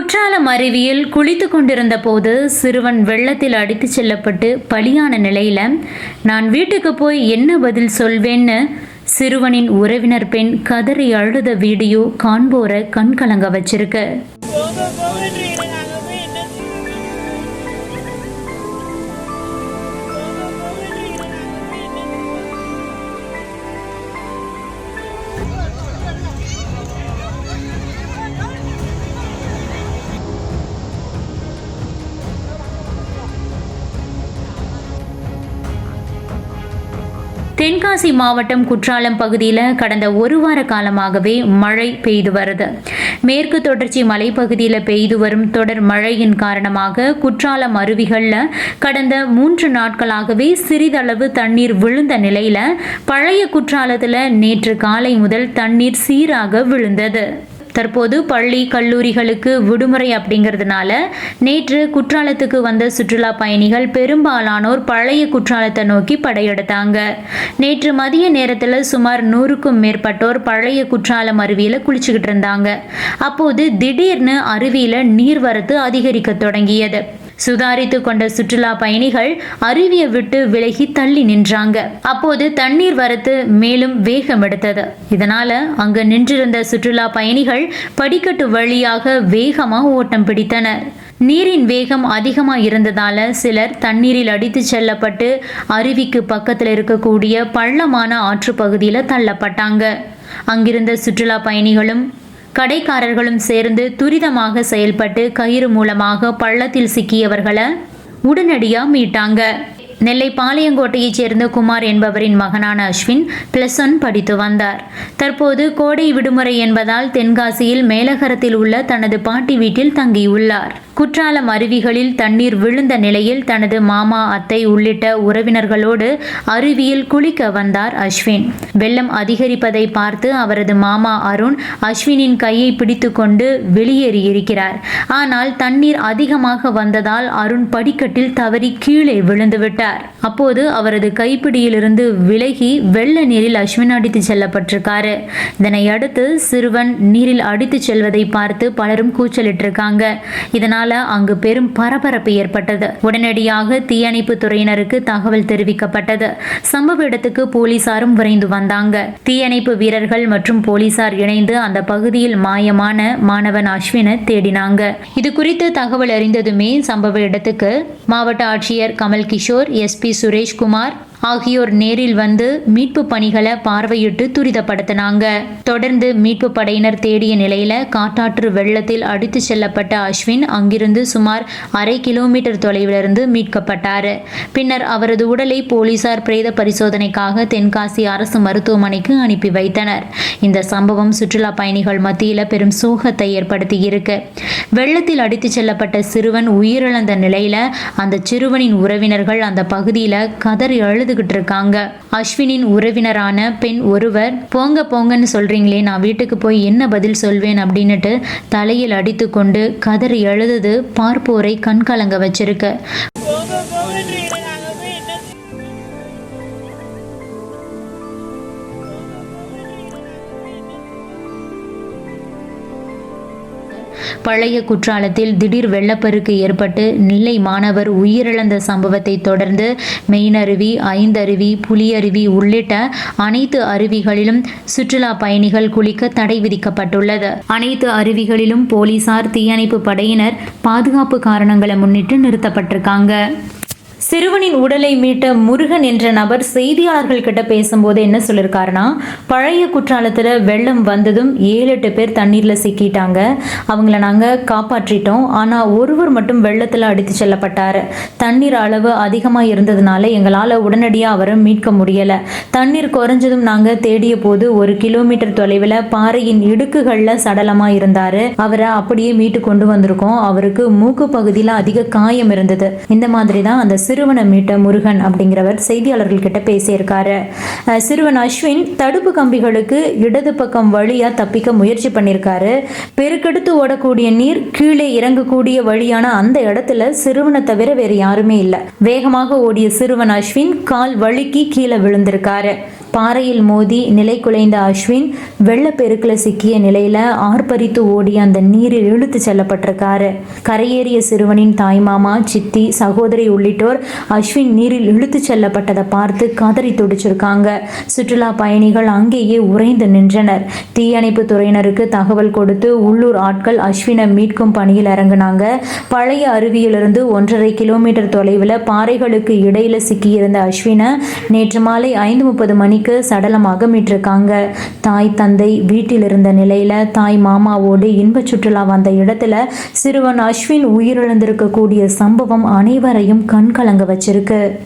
குற்றாலம் அருவியில் குளித்து கொண்டிருந்த போது சிறுவன் வெள்ளத்தில் அடித்து செல்லப்பட்டு பலியான நிலையில நான் வீட்டுக்கு போய் என்ன பதில் சொல்வேன்னு? சிறுவனின் உறவினர் பெண் கதறி அழுத வீடியோ காண்போரை கண்கலங்க வச்சிருக்கு. தென்காசி மாவட்டம் குற்றாலம் பகுதியில் கடந்த ஒரு வார காலமாகவே மழை பெய்து வருது. மேற்கு தொடர்ச்சி மலைப்பகுதியில் பெய்து வரும் தொடர் மழையின் காரணமாக குற்றாலம் அருவிகளில் கடந்த மூன்று நாட்களாகவே சிறிதளவு தண்ணீர் விழுந்த நிலையில் பழைய குற்றாலத்தில் நேற்று காலை முதல் தண்ணீர் சீராக விழுந்தது. தற்போது பள்ளி கல்லூரிகளுக்கு விடுமுறை அப்படிங்கிறதுனால நேற்று குற்றாலத்துக்கு வந்த சுற்றுலா பயணிகள் பெரும்பாலானோர் பழைய குற்றாலத்தை நோக்கி படையெடுத்தாங்க. நேற்று மதிய நேரத்தில் சுமார் நூறுக்கும் மேற்பட்டோர் பழைய குற்றாலம் அருவியில் குளிச்சுக்கிட்டு இருந்தாங்க. அப்போது திடீர்னு அருவியில் நீர்வரத்து அதிகரிக்க தொடங்கியது. சுதாரித்து கொண்ட சுற்றுலா பயணிகள் அருவியை விட்டு விலகி தள்ளி நின்றாங்க. அப்போது தண்ணீர் வரத்து மேலும் வேகம் எடுத்தது. இதனால அங்கு நின்றிருந்த சுற்றுலா பயணிகள் படிக்கட்டு வழியாக வேகமாக ஓட்டம் பிடித்தனர். நீரின் வேகம் அதிகமாக இருந்ததால சிலர் தண்ணீரில் அடித்து செல்லப்பட்டு அருவிக்கு பக்கத்தில் இருக்கக்கூடிய பள்ளமான ஆற்று பகுதியில் தள்ளப்பட்டாங்க. அங்கிருந்த சுற்றுலா பயணிகளும் கடைக்காரர்களும் சேர்ந்து துரிதமாக செயல்பட்டு கயிறு மூலமாக பள்ளத்தில் சிக்கியவர்களை உடனடியாக மீட்டாங்க. நெல்லை பாளையங்கோட்டையைச் சேர்ந்த குமார் என்பவரின் மகனான அஸ்வின் பிளஸ் ஒன் படித்து வந்தார். தற்போது கோடை விடுமுறை என்பதால் தென்காசியில் மேலகரத்தில் உள்ள தனது பாட்டி வீட்டில் தங்கியுள்ளார். குற்றாலம் அருவிகளில் தண்ணீர் விழுந்த நிலையில் தனது மாமா அத்தை உள்ளிட்ட உறவினர்களோடு அருவியில் குளிக்க வந்தார் அஸ்வின். வெள்ளம் அதிகரிப்பதை பார்த்து அவரது மாமா அருண் அஸ்வினின் கையை பிடித்துக்கொண்டு வெளியேறியிருக்கிறார். ஆனால் தண்ணீர் அதிகமாக வந்ததால் அருண் படிக்கட்டில் தவறி கீழே விழுந்துவிட்டார். அப்போது அவரது கைப்பிடியிலிருந்து விலகி வெள்ள நீரில் அஸ்வின் அடித்து செல்லப்பட்டிருக்காரு. இதனை அடுத்து சிறுவன் நீரில் அடித்து செல்வதை பார்த்து பலரும் கூச்சலிட்டிருக்காங்க. இதனால் அங்கு பெரும் பரபரப்பு ஏற்பட்டது. உடனடியாக தீயணைப்பு துறையினருக்கு தகவல் தெரிவிக்கப்பட்டது. சம்பவ இடத்துக்கு போலீசாரும் விரைந்து வந்தாங்க. தீயணைப்பு வீரர்கள் மற்றும் போலீசார் இணைந்து அந்த பகுதியில் மாயமான மாணவன் அஸ்வினை தேடினாங்க. இது குறித்து தகவல் அறிந்ததுமே சம்பவ இடத்துக்கு மாவட்ட ஆட்சியர் கமல் கிஷோர் எஸ்பி சுரேஷ்குமார் ஆகியோர் நேரில் வந்து மீட்பு பணிகளை பார்வையிட்டு துரிதப்படுத்தினாங்க. தொடர்ந்து மீட்பு படையினர் தேடிய நிலையில காட்டாற்று வெள்ளத்தில் அடித்து செல்லப்பட்ட அஸ்வின் அங்கிருந்து சுமார் அரை கிலோமீட்டர் தொலைவிலிருந்து மீட்கப்பட்டார். பின்னர் அவரது உடலை போலீசார் பிரேத பரிசோதனைக்காக தென்காசி அரசு மருத்துவமனைக்கு அனுப்பி வைத்தனர். இந்த சம்பவம் சுற்றுலா பயணிகள் மத்தியில் பெரும் சோகத்தை ஏற்படுத்தி இருக்கு வெள்ளத்தில் அடித்து செல்லப்பட்ட சிறுவன் உயிரிழந்த நிலையில அந்த சிறுவனின் உறவினர்கள் அந்த பகுதியில் கதறி அழுதுகிட்டு இருக்காங்க. அஸ்வினின் உறவினரான பெண் ஒருவர் போங்க போங்கன்னு சொல்றீங்களே நான் வீட்டுக்கு போய் என்ன பதில் சொல்வேன்? அப்படின்னுட்டு தலையில் அடித்து கொண்டு கதறி எழுதுது பார்ப்போரை கண்கலங்க வச்சிருக்கு. பழைய குற்றாலத்தில் திடீர் வெள்ளப்பெருக்கு ஏற்பட்டு நெல்லை மாணவர் உயிரிழந்த சம்பவத்தை தொடர்ந்து மெயினருவி ஐந்தருவி புலியருவி உள்ளிட்ட அனைத்து அருவிகளிலும் சுற்றுலா பயணிகள் குளிக்க தடை விதிக்கப்பட்டுள்ளது. அனைத்து அருவிகளிலும் போலீசார் தீயணைப்பு படையினர் பாதுகாப்பு காரணங்களை முன்னிட்டு நிறுத்தப்பட்டிருக்காங்க. சிறுவனின் உடலை மீட்ட முருகன் என்ற நபர் செய்தியாளர்கள் கிட்ட பேசும்போது என்ன சொல்லியிருக்காருன்னா பழைய குற்றாலத்தில் வெள்ளம் வந்ததும் ஏழு எட்டு பேர் தண்ணீரில் சிக்கிட்டாங்க. அவங்கள நாங்கள் காப்பாற்றிட்டோம். ஆனால் ஒருவர் மட்டும் வெள்ளத்தில் அடித்து செல்லப்பட்டார். தண்ணீர் அளவு அதிகமாக இருந்ததுனால எங்களால் உடனடியாக அவரை மீட்க முடியலை. தண்ணீர் குறைஞ்சதும் நாங்கள் தேடிய போது ஒரு கிலோமீட்டர் தொலைவில் பாறையின் இடுக்குகளில் சடலமாக இருந்தார். அவரை அப்படியே மீட்டு கொண்டு வந்திருக்கோம். அவருக்கு மூக்கு பகுதியில் அதிக காயம் இருந்தது. இந்த மாதிரி தான் அந்த சிறுவனை மீட்ட முருகன் அப்படிங்கிறவர் செய்தியாளர்கள்கிட்ட பேசியிருக்காரு. சிறுவன் அஸ்வின் தடுப்பு கம்பிகளுக்கு இடது பக்கம் வழியாக தப்பிக்க முயற்சி பண்ணியிருக்காரு. பெருக்கெடுத்து ஓடக்கூடிய நீர் கீழே இறங்கக்கூடிய வழியான அந்த இடத்துல சிறுவனை தவிர வேறு யாருமே இல்லை. வேகமாக ஓடிய சிறுவன் அஸ்வின் கால் வழுக்கி கீழே விழுந்திருக்காரு. பாறையில் மோதி நிலை குலைந்த அஸ்வின் வெள்ளப்பெருக்கில் சிக்கிய நிலையில ஆர்ப்பரித்து ஓடி அந்த நீரில் இழுத்து செல்லப்பட்டிருக்காரு. கரையேறிய சிறுவனின் தாய்மாமா சித்தி சகோதரி உள்ளிட்டோர் அஸ்வின் நீரில் இழுத்து செல்லப்பட்டதை பார்த்து கதறி துடிச்சிருக்காங்க. சுற்றுலா பயணிகள் அங்கேயே உறைந்து நின்றனர். தீயணைப்பு துறையினருக்கு தகவல் கொடுத்து உள்ளூர் ஆட்கள் அஸ்வினை மீட்கும் பணியில் இறங்குனாங்க. பழைய அருவியிலிருந்து ஒன்றரை கிலோமீட்டர் தொலைவில் பாறைகளுக்கு இடையில சிக்கியிருந்த அஸ்வினை நேற்று மாலை ஐந்து முப்பது மணி மணிக்கு சடலமாக மீட்டிருக்காங்க. தாய் தந்தை வீட்டில் இருந்த நிலையில தாய் மாமாவோடு இன்ப சுற்றுலா வந்த இடத்துல சிறுவன் அஸ்வின் உயிரிழந்திருக்கக்கூடிய சம்பவம் அனைவரையும் கண்கலங்க வச்சிருக்கு.